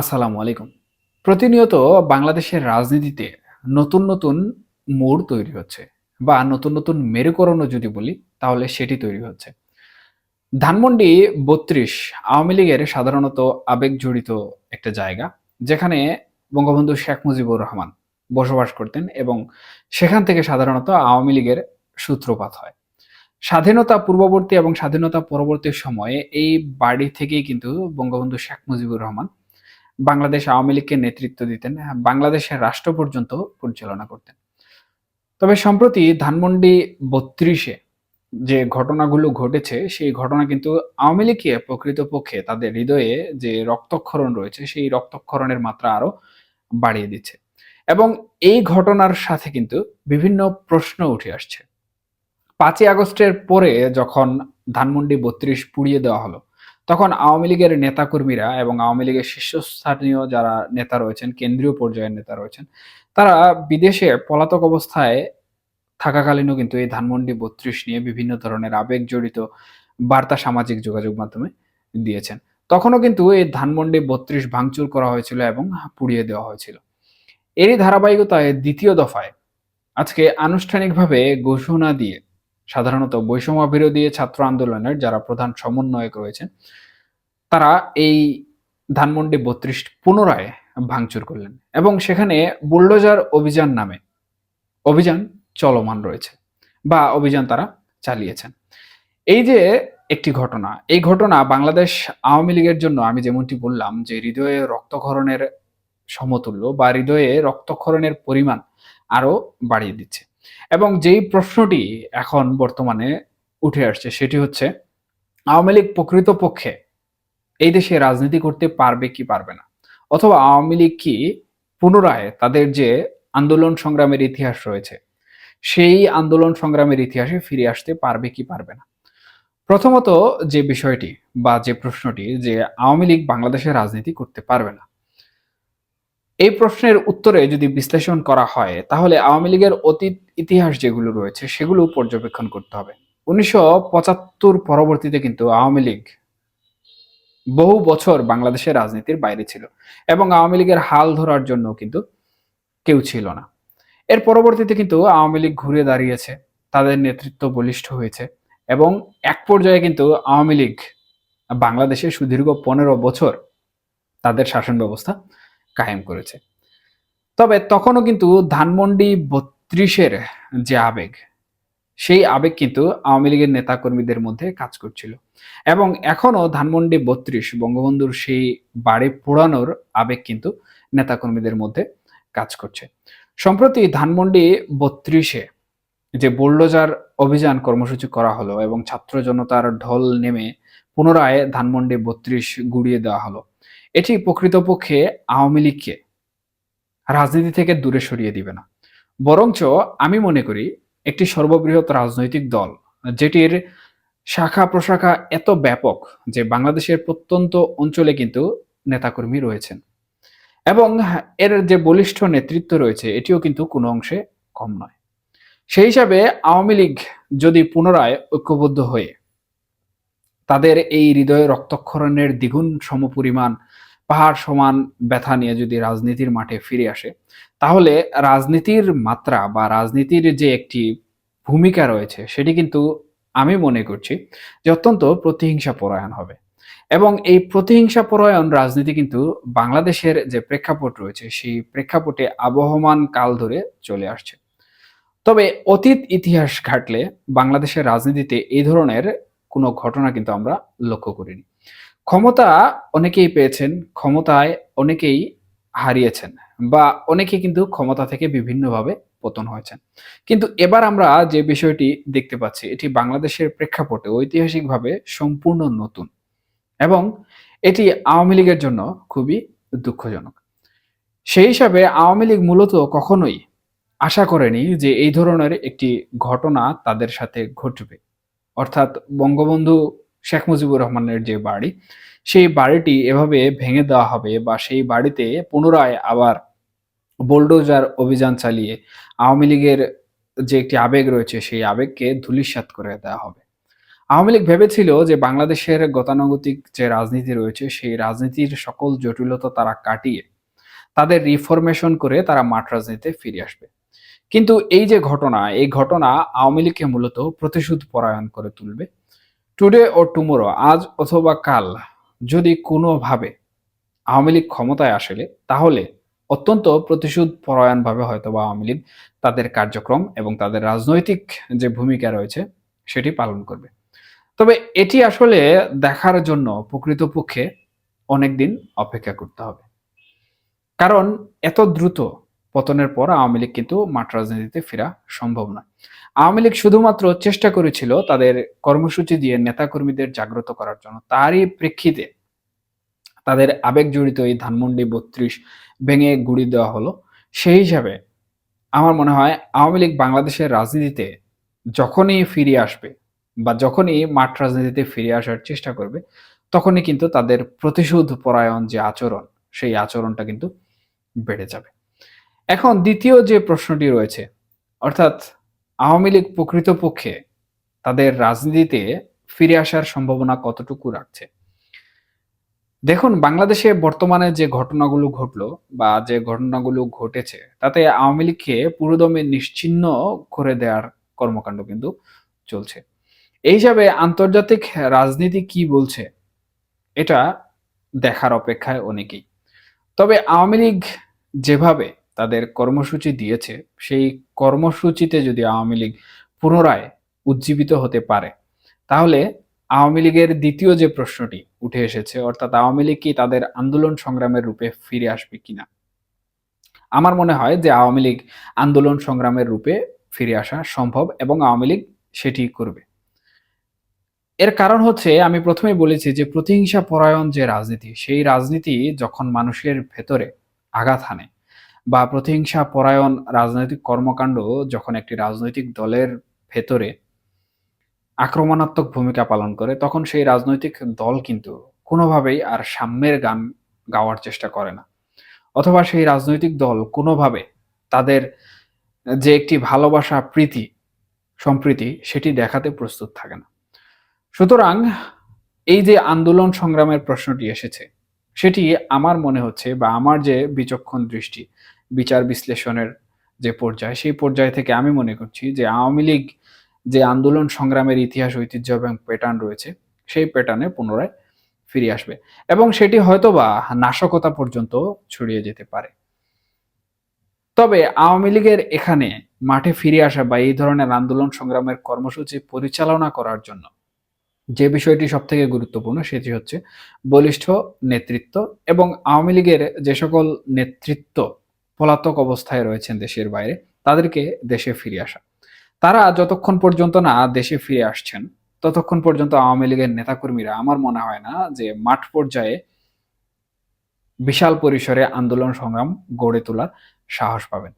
আসসালামু আলাইকুম। প্রতিনিয়ত বাংলাদেশের রাজনীতিতে নতুন নতুন মোড় তৈরি হচ্ছে বা নতুন নতুন মেরুকরণও যদি বলি, তাহলে সেটি তৈরি হচ্ছে। ধানমন্ডি বত্রিশ আওয়ামী লীগের সাধারণত আবেগ জড়িত একটা জায়গা, যেখানে বঙ্গবন্ধু শেখ মুজিবুর রহমান বসবাস করতেন এবং সেখান থেকে সাধারণত আওয়ামী লীগের সূত্রপাত হয়। স্বাধীনতা পূর্ববর্তী এবং স্বাধীনতা পরবর্তী সময়ে এই বাড়ি থেকেই কিন্তু বঙ্গবন্ধু শেখ মুজিবুর রহমান বাংলাদেশ আওয়ামী লীগকে নেতৃত্ব দিতেন হ্যাঁ, বাংলাদেশের রাষ্ট্র পর্যন্ত পরিচালনা করতেন। তবে সম্প্রতি ধানমন্ডি বত্রিশে যে ঘটনাগুলো ঘটেছে সেই ঘটনা কিন্তু আওয়ামী লীগকে প্রকৃতপক্ষে তাদের হৃদয়ে যে রক্তক্ষরণ রয়েছে সেই রক্তক্ষরণের মাত্রা আরও বাড়িয়ে দিচ্ছে। এবং এই ঘটনার সাথে কিন্তু বিভিন্ন প্রশ্ন উঠে আসছে। পাঁচই আগস্টের পরে যখন ধানমন্ডি বত্রিশ পুড়িয়ে দেওয়া হলো তখন আওয়ামী লীগের নেতাকর্মীরা এবং আওয়ামী লীগের শীর্ষস্থানীয় যারা নেতা রয়েছেন, কেন্দ্রীয় পর্যায়ের নেতা রয়েছেন, তারা বিদেশে পলাতক অবস্থায় থাকাকালীনও কিন্তু এই ধানমন্ডি বত্রিশ নিয়ে বিভিন্ন ধরনের আবেগ জড়িত বার্তা সামাজিক যোগাযোগ মাধ্যমে দিয়েছেন। তখনও কিন্তু এই ধানমন্ডি বত্রিশ ভাঙচুর করা হয়েছিল এবং পুড়িয়ে দেওয়া হয়েছিল। এরই ধারাবাহিকতায় দ্বিতীয় দফায় আজকে আনুষ্ঠানিকভাবে ঘোষণা দিয়ে সাধারণত বৈষম্য বিরোধী ছাত্র আন্দোলনের যারা প্রধান সমন্বয়ক রয়েছেন, তারা এই ধানমন্ডি বত্রিশ পুনরায় ভাঙচুর করলেন এবং সেখানে বুলডোজার অভিযান নামে অভিযান চলমান রয়েছে বা অভিযান তারা চালিয়েছেন। এই যে একটি ঘটনা, এই ঘটনা বাংলাদেশ আওয়ামী লীগের জন্য আমি যেমনটি বললাম যে হৃদয়ে রক্তক্ষরণের সমতুল্য বা হৃদয়ে রক্তক্ষরণের পরিমাণ আরও বাড়িয়ে দিচ্ছে। এবং যেই প্রশ্নটি এখন বর্তমানে উঠে আসছে, সেটি হচ্ছে, আওয়ামী লীগ প্রকৃতপক্ষে এই দেশে রাজনীতি করতে পারবে কি পারবে না? অথবা আওয়ামী লীগ কি পুনরায় তাদের যে আন্দোলন সংগ্রামের ইতিহাস রয়েছে, সেই আন্দোলন সংগ্রামের ইতিহাসে ফিরে আসতে পারবে কি পারবে না? প্রথমত যে বিষয়টি বা যে প্রশ্নটি যে আওয়ামী লীগ বাংলাদেশে রাজনীতি করতে পারবে না এই প্রশ্নের উত্তরে যদি বিশ্লেষণ করা হয়, তাহলে আওয়ামী লীগের অতীত ইতিহাস যেগুলো রয়েছে, সেগুলো পর্যবেক্ষণ করতে হবে। উনিশশো পঁচাত্তর পরবর্তীতে কিন্তু আওয়ামী লীগ বহু বছর বাংলাদেশের রাজনীতির বাইরে ছিল এবং আওয়ামী লীগের হাল ধরার জন্য কিন্তু কেউ ছিল না। এর পরবর্তীতে কিন্তু আওয়ামী লীগ ঘুরে দাঁড়িয়েছে, তাদের নেতৃত্ব বলিষ্ঠ হয়েছে এবং এক পর্যায়ে কিন্তু আওয়ামী লীগ বাংলাদেশে সুদীর্ঘ পনেরো বছর তাদের শাসন ব্যবস্থা কায়েম করেছে। তবে তখনও কিন্তু ধানমন্ডি বত্রিশের যে আবেগ, সেই আবেগ কিন্তু আওয়ামী লীগের নেতাকর্মীদের মধ্যে কাজ করছিল। এবং এখনও ধানমন্ডি বত্রিশ বঙ্গবন্ধুর সেই বাড়ি পোড়ানোর আবেগ কিন্তু নেতাকর্মীদের মধ্যে কাজ করছে। সম্প্রতি ধানমন্ডি বত্রিশে যে বোল্ডোজার অভিযান কর্মসূচি করা হলো এবং ছাত্র জনতার ঢল নেমে পুনরায় ধানমন্ডি বত্রিশ গুড়িয়ে দেওয়া হলো। এটি প্রকৃতপক্ষে আওয়ামী লীগকে রাজনীতি থেকে দূরে সরিয়ে দিবে না। বরঞ্চ আমি মনে করি একটি সর্ববৃহৎ রাজনৈতিক দল, যেটির শাখা প্রশাখা এত ব্যাপক যে বাংলাদেশের প্রত্যন্ত অঞ্চলে কিন্তু নেতাকর্মী রয়েছেন। এবং এর যে বলিষ্ঠ নেতৃত্ব রয়েছে, এটিও কিন্তু কোনো অংশে কম নয়। সেই হিসাবে আওয়ামী লীগ যদি পুনরায় ঐক্যবদ্ধ হয়ে তাদের এই হৃদয়ে রক্তক্ষরণের দ্বিগুণ সমপরিমাণ পাহাড় সমান ব্যথা নিয়ে যদি রাজনীতির মাঠে ফিরে আসে, তাহলে রাজনীতির মাত্রা বা রাজনীতির যে একটি ভূমিকা রয়েছে, সেটি কিন্তু আমি মনে করছি যে অত্যন্ত প্রতিহিংসা পরায়ণ হবে। এবং এই প্রতিহিংসা পরায়ণ রাজনীতি কিন্তু বাংলাদেশের যে প্রেক্ষাপট রয়েছে, সেই প্রেক্ষাপটে আবহমান কাল ধরে চলে আসছে। তবে অতীত ইতিহাস ঘাটলে বাংলাদেশের রাজনীতিতে এই ধরনের কোনো ঘটনা কিন্তু আমরা লক্ষ্য করিনি। ক্ষমতা অনেকেই পেয়েছেন, ক্ষমতায় অনেকেই হারিয়েছেন বা অনেকে কিন্তু ক্ষমতা থেকে বিভিন্নভাবে পতন হয়েছেন। কিন্তু এবার আমরা যে বিষয়টি দেখতে পাচ্ছি, এটি বাংলাদেশের প্রেক্ষাপটে ঐতিহাসিকভাবে সম্পূর্ণ নতুন এবং এটি আওয়ামী লীগের জন্য খুবই দুঃখজনক। সেই হিসাবে আওয়ামী লীগ মূলত কখনোই আশা করেনি যে এই ধরনের একটি ঘটনা তাদের সাথে ঘটবে। অর্থাৎ বঙ্গবন্ধু শেখ মুজিবুর রহমানের যে বাড়ি, সেই বাড়িটি এভাবে ভেঙে দেওয়া হবে বা সেই বাড়িতে পুনরায় আবার বোল্ডোজার অভিযান চালিয়ে আওয়ামী লীগের যে একটি আবেগ রয়েছে, সেই আবেগকে ধুলিস্যাত করে দেওয়া হবে। আওয়ামী লীগ ভেবেছিল যে বাংলাদেশের গতানুগতিক যে রাজনীতি রয়েছে, সেই রাজনীতির সকল জটিলতা তারা কাটিয়ে তাদের রিফরমেশন করে তারা মাঠ রাজনীতিতে ফিরে আসবে। কিন্তু এই যে ঘটনা, এই ঘটনা আওয়ামী লীগকে মূলত প্রতিশোধ পরায়ণ করে তুলবে। টুডে ও টুমোরো আজ অথবা কাল, যদি কোনোভাবে আওয়ামী লীগ ক্ষমতায় আসলে, তাহলে অত্যন্ত প্রতিশোধ পরায়ণভাবে হয়তো বা আওয়ামী লীগ তাদের কার্যক্রম এবং তাদের রাজনৈতিক যে ভূমিকা রয়েছে, সেটি পালন করবে। তবে এটি আসলে দেখার জন্য প্রকৃতপক্ষে অনেকদিন অপেক্ষা করতে হবে। কারণ এত দ্রুত পতনের পর আওয়ামী লীগ কিন্তু মাঠ রাজনীতিতে ফেরা সম্ভব নয়। আওয়ামী লীগ শুধুমাত্র চেষ্টা করেছিল তাদের কর্মসূচি দিয়ে নেতাকর্মীদের জাগ্রত করার জন্য। তারই প্রেক্ষিতে তাদের আবেগ জড়িত এই ধানমন্ডি বত্রিশ ভেঙে গুড়ি দেওয়া হলো। সেই হিসাবে আমার মনে হয় আওয়ামী লীগ বাংলাদেশের রাজনীতিতে যখনই ফিরে আসবে বা যখনই মাঠ রাজনীতিতে ফিরে আসার চেষ্টা করবে, তখনই কিন্তু তাদের প্রতিশোধ পরায়ণ যে আচরণ, সেই আচরণটা কিন্তু বেড়ে যাবে। এখন দ্বিতীয় যে প্রশ্নটি রয়েছে, অর্থাৎ আওয়ামী লীগ প্রকৃতপক্ষে তাদের রাজনীতিতে ফিরে আসার সম্ভাবনা কতটুকু রাখছে? দেখুন, বাংলাদেশে বর্তমানে যে ঘটনাগুলো ঘটলো বা যে ঘটনাগুলো ঘটেছে, তাতে আওয়ামী লীগকে পুরোদমে নিশ্চিহ্ন করে দেওয়ার কর্মকাণ্ড কিন্তু চলছে। এই হিসাবে আন্তর্জাতিক রাজনীতি কি বলছে, এটা দেখার অপেক্ষায় অনেকেই। তবে আওয়ামী লীগ যেভাবে তাদের কর্মসূচি দিয়েছে, সেই কর্মসূচিতে যদি আওয়ামী লীগ পুনরায় উজ্জীবিত হতে পারে, তাহলে আওয়ামী লীগের দ্বিতীয় যে প্রশ্নটি উঠে এসেছে, অর্থাৎ আওয়ামী লীগ কি তাদের আন্দোলন সংগ্রামের রূপে ফিরে আসবে কিনা? আমার মনে হয় যে আওয়ামী লীগ আন্দোলন সংগ্রামের রূপে ফিরে আসা সম্ভব এবং আওয়ামী লীগ সেটি করবে। এর কারণ হচ্ছে, আমি প্রথমেই বলেছি যে প্রতিহিংসা পরায়ণ যে রাজনীতি, সেই রাজনীতি যখন মানুষের ভেতরে আঘাত হানে বা প্রতিহিংসা, পরায়ণ রাজনৈতিক কর্মকাণ্ড যখন একটি রাজনৈতিক দলের ভেতরে আক্রমণাত্মক ভূমিকা পালন করে, তখন সেই রাজনৈতিক দল কিন্তু কোনোভাবেই আর সাম্যের গান গাওয়ার চেষ্টা করে না। অথবা সেই রাজনৈতিক দল কোনোভাবে তাদের যে একটি ভালোবাসা প্রীতি, সম্প্রীতি, সেটি দেখাতে প্রস্তুত থাকে না। সুতরাং এই যে আন্দোলন সংগ্রামের প্রশ্নটি এসেছে, সেটি আমার মনে হচ্ছে বা আমার যে বিচক্ষণ দৃষ্টি বিচার বিশ্লেষণের যে পর্যায়, সেই পর্যায় থেকে আমি মনে করছি যে আওয়ামী লীগ যে আন্দোলন সংগ্রামের ইতিহাস, ঐতিহ্য এবং প্যাটার্ন রয়েছে, সেই প্যাটার্নে পুনরায় ফিরে আসবে এবং সেটি হয়তোবা নাশকতা পর্যন্ত ছড়িয়ে যেতে পারে। তবে আওয়ামী লীগের এখানে মাঠে ফিরে আসা বা এই ধরনের আন্দোলন সংগ্রামের কর্মসূচি পরিচালনা করার জন্য যে বিষয়টি সব থেকে গুরুত্বপূর্ণ সেটি হচ্ছে বলিষ্ঠ নেতৃত্ব এবং আওয়ামী লীগের যে সকল নেতৃত্ব পলাতক অবস্থায় রয়েছেন দেশের বাইরে, তাদেরকে দেশে ফিরে আসা। তারা যতক্ষণ পর্যন্ত না দেশে ফিরে আসছেন, ততক্ষণ পর্যন্ত আওয়ামী লীগের নেতাকর্মীরা, আমার মনে হয় না যে মাঠ পর্যায়ে বিশাল পরিসরে আন্দোলন সংগ্রাম গড়ে তোলার সাহস পাবেন।